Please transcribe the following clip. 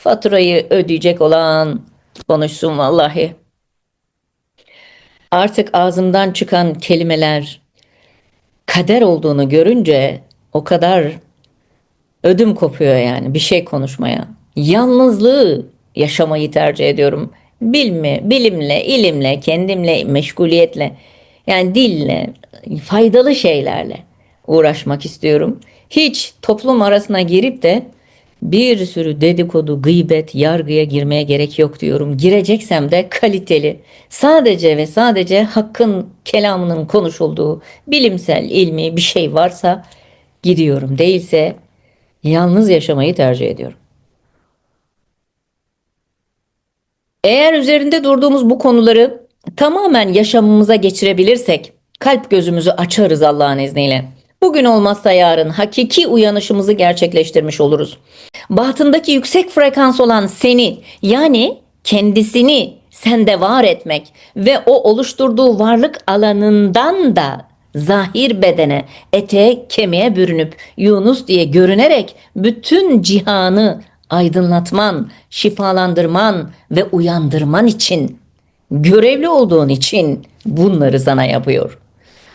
Faturayı ödeyecek olan konuşsun vallahi. Artık ağzımdan çıkan kelimeler kader olduğunu görünce o kadar ödüm kopuyor yani bir şey konuşmaya. Yalnızlığı yaşamayı tercih ediyorum. Bilme, bilimle, ilimle, kendimle, meşguliyetle, yani dille, faydalı şeylerle uğraşmak istiyorum. Hiç toplum arasına girip de bir sürü dedikodu, gıybet, yargıya girmeye gerek yok diyorum. Gireceksem de kaliteli, sadece ve sadece hakkın kelamının konuşulduğu bilimsel, ilmi bir şey varsa gidiyorum. Değilse yalnız yaşamayı tercih ediyorum. Eğer üzerinde durduğumuz bu konuları tamamen yaşamımıza geçirebilirsek kalp gözümüzü açarız Allah'ın izniyle. Bugün olmazsa yarın hakiki uyanışımızı gerçekleştirmiş oluruz. Batındaki yüksek frekans olan seni yani kendisini sende var etmek ve o oluşturduğu varlık alanından da zahir bedene, ete, kemiğe bürünüp Yunus diye görünerek bütün cihanı aydınlatman, şifalandırman ve uyandırman için görevli olduğun için bunları sana yapıyor.